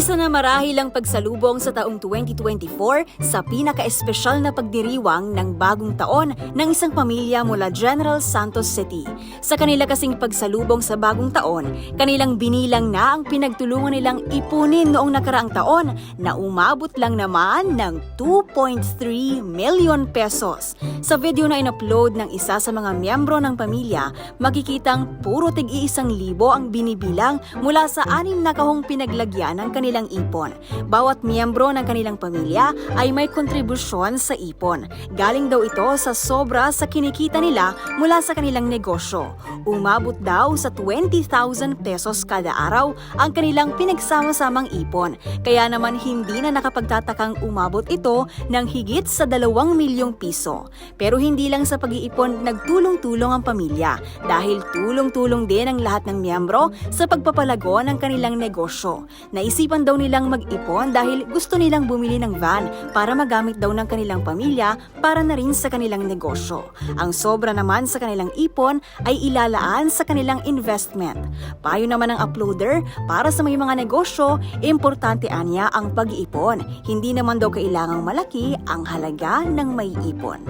Isa na marahil ang pagsalubong sa taong 2024 sa pinaka-espesyal na pagdiriwang ng bagong taon ng isang pamilya mula General Santos City. Sa kanila kasing pagsalubong sa bagong taon, kanilang binilang na ang pinagtulungan nilang ipunin noong nakaraang taon na umabot lang naman ng 2.3 million pesos. Sa video na in-upload ng isa sa mga miyembro ng pamilya, makikitang puro tig-iisang libo ang binibilang mula sa anim na kahong pinaglagyan ng kanilang ipon. Bawat miyembro ng kanilang pamilya ay may kontribusyon sa ipon. Galing daw ito sa sobra sa kinikita nila mula sa kanilang negosyo. Umabot daw sa 20,000 pesos kada araw ang kanilang pinagsama-samang ipon. Kaya naman hindi na nakapagtatakang umabot ito ng higit sa 2 milyong piso. Pero hindi lang sa pag-iipon nagtulong-tulong ang pamilya dahil tulong-tulong din ang lahat ng miyembro sa pagpapalago ng kanilang negosyo. Naisipan daw nilang mag-ipon dahil gusto nilang bumili ng van para magamit daw ng kanilang pamilya para na rin sa kanilang negosyo. Ang sobra naman sa kanilang ipon ay ilalaan sa kanilang investment. Payo naman ng uploader para sa may mga negosyo, importante anya ang pag-iipon. Hindi naman daw kailangang malaki ang halaga ng may ipon.